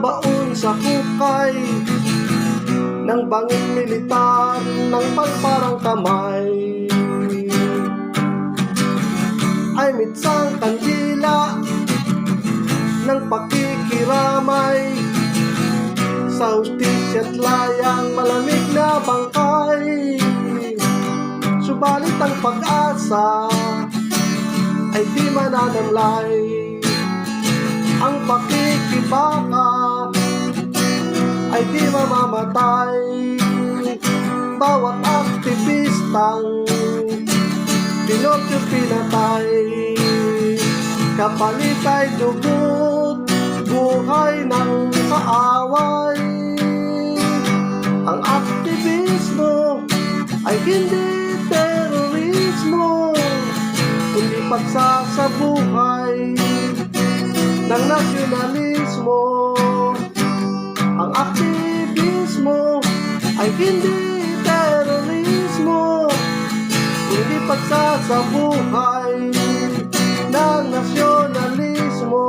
nabaon sa hukay ng banging militar ng pagparang kamay. Ay mitsang kandila ng pakikiramay sa hustisya't layang malamig na bangkay. Subalit ang pag-asa ay di mananamlay mamamatay Bawat aktivistang pinokyo pinatay Kapalit ay dugot, buhay ng kaaway. Ang aktivismo ay hindi terorismo Kundi pagsasabuhay ng nasyonalismo hindi terorismo Kundi pagsasabuhay ng nasyonalismo.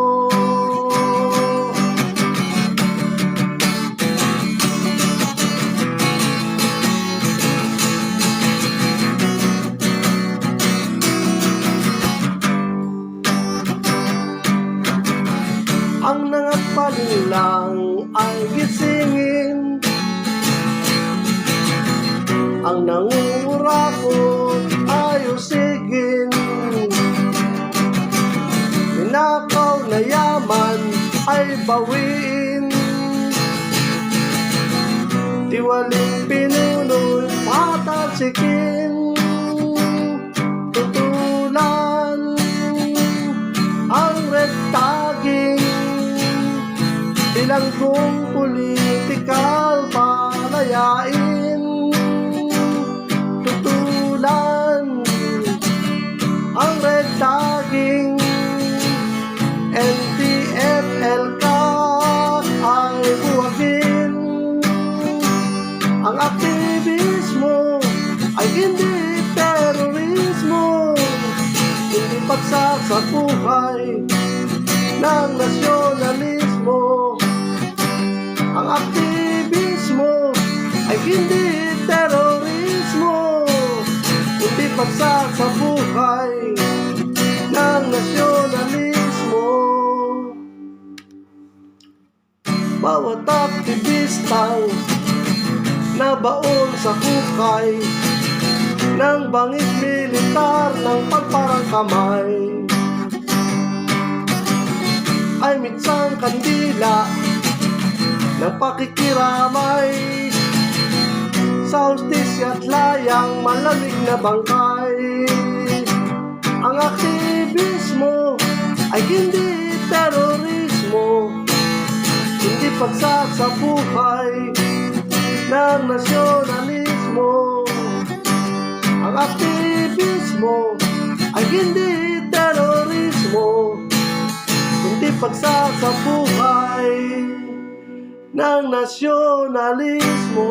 Ang ay Ang nangungurakot ay usigin Ninakaw na yaman ay bawiin. Tiwaling pinuno'y patalsikin. Tutulan ang red tagging Bilang kong politikal Hindi pagsasabuhay ng nasyonalismo. Ang aktivismo ay hindi terorismo Hindi pagsasabuhay ng nasyonalismo. Bawat aktivistang nabaon sa hukay ng bangit militar ng pagparang kamay ay mitsang kandila ng pakikiramay. Sa hustisya at layang malamig na bangkay. Ang aktivismo ay hindi terorismo. Hindi pagsasabuhay ng nasyonalismo hindi terorismo kundi pagsasabuhay ng nasyonalismo